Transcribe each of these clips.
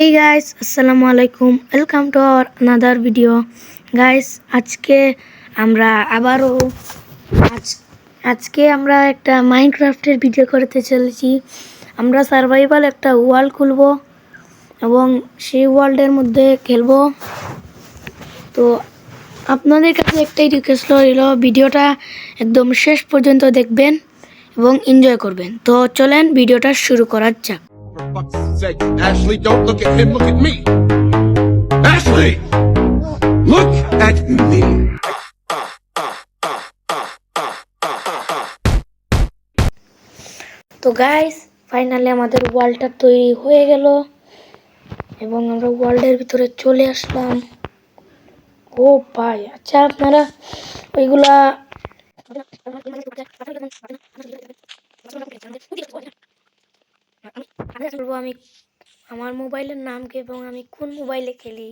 এই গাইস আসসালামু আলাইকুম welcome to our another video guys আজকে আমরা আবারও আজ আজকে আমরা একটা মাইনক্রাফটের ভিডিও করতে চলেছি। আমরা সার্ভাইভাল একটা ওয়ার্ল্ড খুলব এবং সেই ওয়ার্ল্ডের মধ্যে খেলব। তো আপনাদের কাছে একটাই রিকোয়েস্ট রইল ভিডিওটা একদম শেষ পর্যন্ত দেখবেন এবং এনজয় করবেন। তো চলেন ভিডিওটা শুরু করা যাক। Sake, Ashley, don't look at him, look at me. Ashley! Look at me. তো গাইস ফাইনালি আমাদের ওয়ার্ল্ডটা তৈরি হয়ে গেল এবং আমরা ওয়ার্ল্ডের ভিতরে চলে আসলাম ও ভাই আচ্ছা আপনারা ওইগুলা বলব, আমি আমার মোবাইলের নাম কি এবং আমি কোন মোবাইলে খেলি?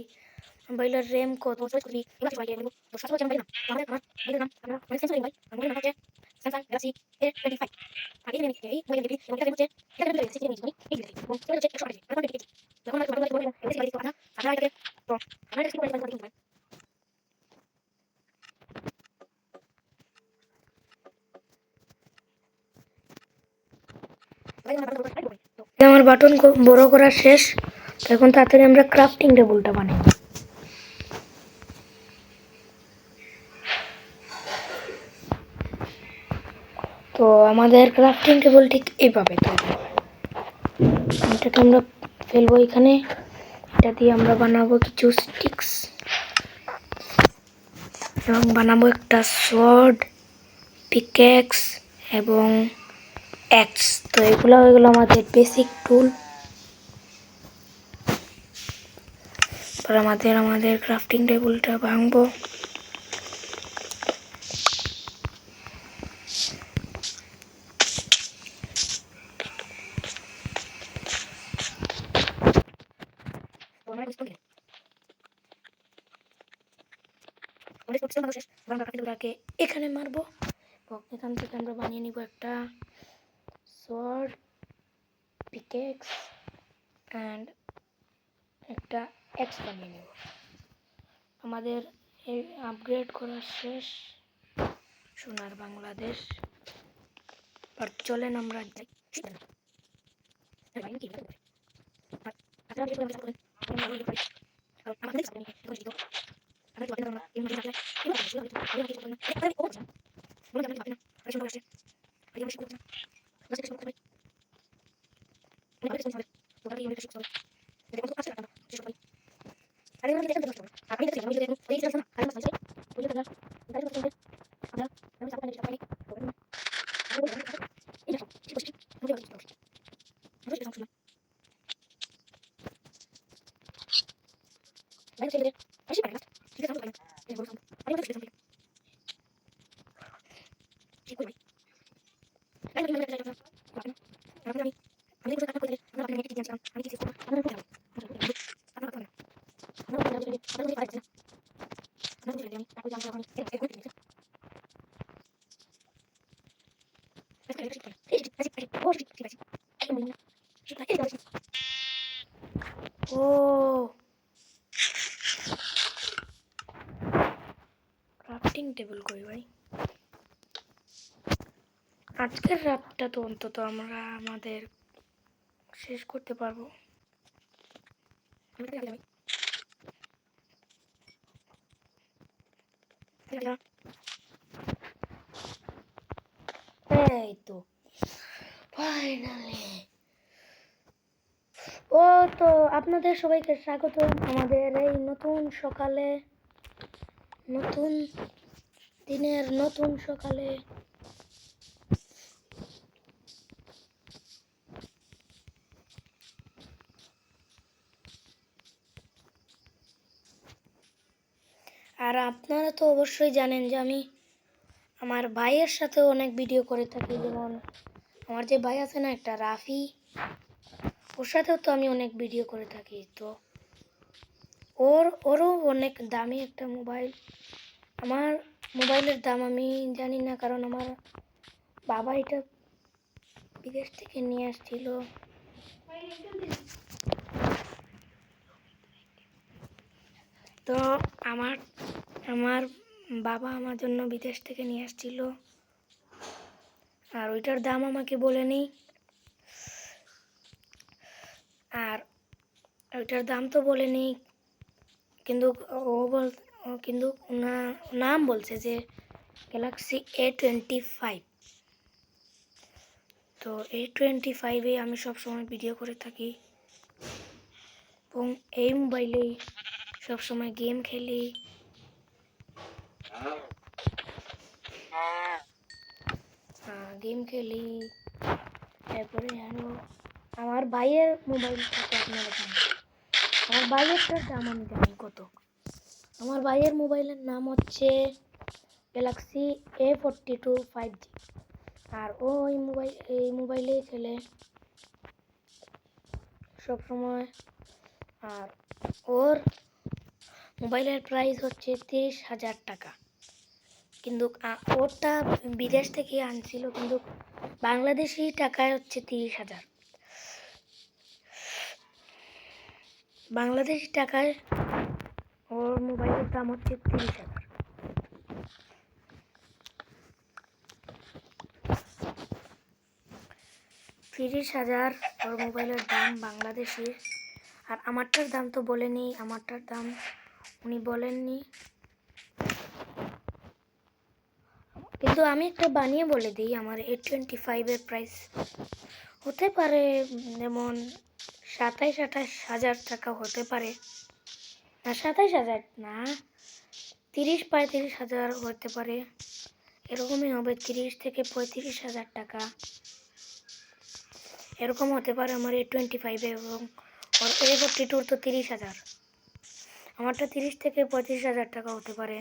মোবাইলের র্যাম কত? Samsung Galaxy A twenty five আর এই নিয়ে এই মোবাইল দেখি এবং এটা হচ্ছে এটা কিন্তু সিসি নিয়ে এই দেখি এবং এটা হচ্ছে একশো আঠাশ আমরা দেখি যখন আমরা যখন আমরা এসে গাড়ি কথা আমরা এটাকে তো আমরা এটা সিকিউরিটি করে দিতে আমার বাটন বড় করা শেষ এখন তাড়াতাড়ি আমরা ক্রাফটিং টেবিলটা বানাই। তো আমাদের ক্রাফটিং টেবিল ঠিক এইভাবে এটাকে আমরা ফেলব এখানে। এটা দিয়ে আমরা বানাবো কিছু স্টিক্স এবং বানাবো একটা শর্ট পিকেক্স এবং অ্যাক্স তো এগুলো হয়ে আমাদের বেসিক টুল পর আমাদের আমাদের ক্রাফটিং টেবিলটা ভাঙবো। এখানে মারবো। এখান থেকে আমরা বানিয়ে নিব একটা সোয়ার্ড পিকেক্স অ্যান্ড একটা এক্স বানিয়ে নেব আমাদের এই আপগ্রেড করা শেষ। সোনার বাংলাদেশ। আর চলেন আমরা 来週。আজকের রাতটা তো অন্তত আমরা আমাদের শেষ করতে পারব। ও তো আপনাদের সবাইকে স্বাগত। আমাদের এই নতুন সকালে নতুন দিনের নতুন সকালে আর আপনারা তো অবশ্যই জানেন যে আমি আমার ভাইয়ের সাথে অনেক ভিডিও করে থাকি। যেমন আমার যে ভাই আছে না, একটা রাফি, ওর সাথেও তো আমি অনেক ভিডিও করে থাকি। তো ওর, ওরও অনেক দামি একটা মোবাইল আমার মোবাইলের দাম আমি জানি না, কারণ আমার বাবা এটা বিদেশ থেকে নিয়ে আসছিল। তো আমার আমার বাবা আমার জন্য বিদেশ থেকে নিয়ে আসছিল। আর ওইটার দাম আমাকে বলেনি আর ওইটার দাম তো বলেনি কিন্তু ও বল কিন্তু না- নাম বলছে যে গ্যালাক্সি এ টোয়েন্টি ফাইভ তো এ টোয়েন্টি ফাইভে আমি সবসময় ভিডিও করে থাকি। এবং এই মোবাইলেই সবসময় গেম খেলি। গেম খেলি। তারপরে আরও আমার ভাইয়ের মোবাইল থেকে আপনারা জানেন। আমার ভাইয়েরটার দাম আমি জানি কত। আমার ভাইয়ের মোবাইলের নাম হচ্ছে Galaxy A forty two five G আর ও এই মোবাইল এই মোবাইলেই খেলে সব সময় আর ওর মোবাইলের প্রাইস হচ্ছে তিরিশ হাজার টাকা। কিন্তু ওরটা বিদেশ থেকে আনছিল, কিন্তু বাংলাদেশি টাকায় হচ্ছে তিরিশ হাজার। বাংলাদেশি টাকায় ওর মোবাইলের দাম হচ্ছে তিরিশ হাজার। তিরিশ হাজার ওর মোবাইলের দাম বাংলাদেশি আর আমারটার দাম তো বলেনি আমারটার দাম উনি বলেননি। কিন্তু আমি একটা বানিয়ে বলে দিই, আমার এ টোয়েন্টি ফাইভের প্রাইস হতে পারে, যেমন সাতাইশ, আঠাশ হাজার টাকা হতে পারে। না, সাতাইশ হাজার না, তিরিশ, পঁয়ত্রিশ হাজার হতে পারে। এরকমই হবে, তিরিশ থেকে পঁয়ত্রিশ হাজার টাকা। এরকম হতে পারে আমার এ টোয়েন্টি ফাইভে এবং ওর এ ফোরটি টুর তো তিরিশ হাজার। আমারটা তিরিশ থেকে পঁয়ত্রিশ হাজার টাকা হতে পারে।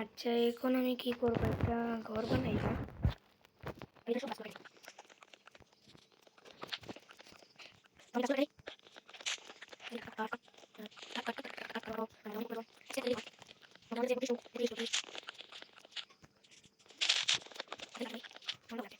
আচ্ছা এখন আমি কি করব? একটা ঘর বানাই? না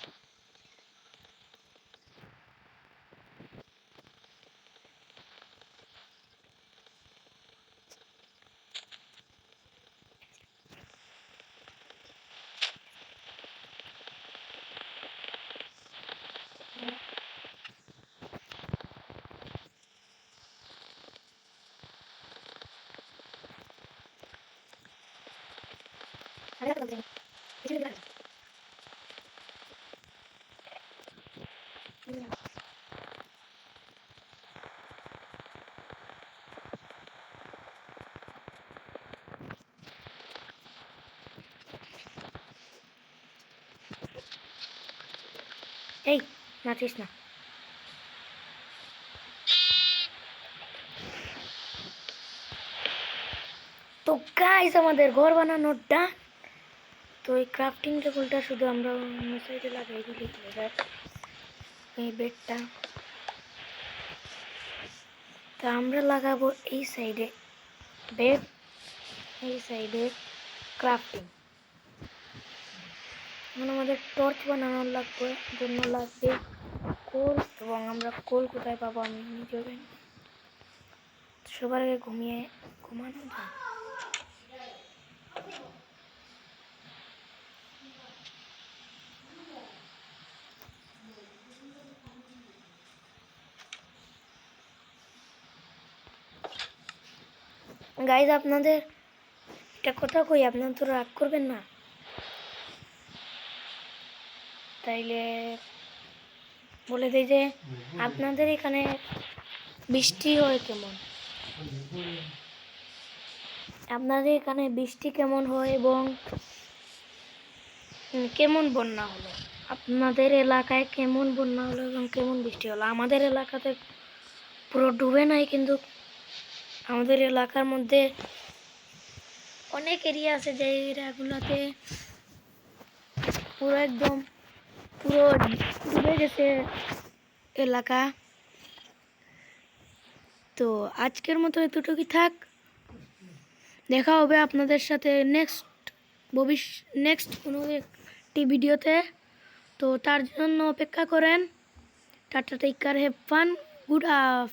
खत्म करेंगे पिछले दिन Эй, натрисна. তো গাইস আমাদের ঘর বানানো ডান তো এই ক্রাফটিং টেবিলটা শুধু আমরা সাইডে লাগাই, দিলে হয়ে এই বেডটা তো আমরা লাগাবো এই সাইডে বেড এই সাইডে ক্রাফটিং এখন আমাদের টর্চ বানানোর লাগবে, জন্য লাগবে কোল এবং আমরা কোল কোথায় পাবো আমি নিজেও সবার আগে ঘুমিয়ে ঘুমানো যায় গাইজ আপনাদের একটা কথা কই, আপনারা তো রাগ করবেন না। তাইলে বলে দিই যে, আপনাদের এখানে বৃষ্টি হয় কেমন? আপনাদের এখানে বৃষ্টি কেমন হয় এবং কেমন বন্যা হলো? আপনাদের এলাকায় কেমন বন্যা হলো এবং কেমন বৃষ্টি হলো? আমাদের এলাকাতে পুরো ডুবে নাই, কিন্তু আমাদের এলাকার মধ্যে অনেক এরিয়া আছে যে এরিয়াগুলোতে পুরো একদম পুরো ডুবে গেছে এলাকা। তো আজকের মতো এতটুকুই থাক। দেখা হবে আপনাদের সাথে নেক্সট ভবিষ্য নেক্সট কোনো একটি ভিডিওতে। তো তার জন্য অপেক্ষা করেন। Tata take care have fun good আফ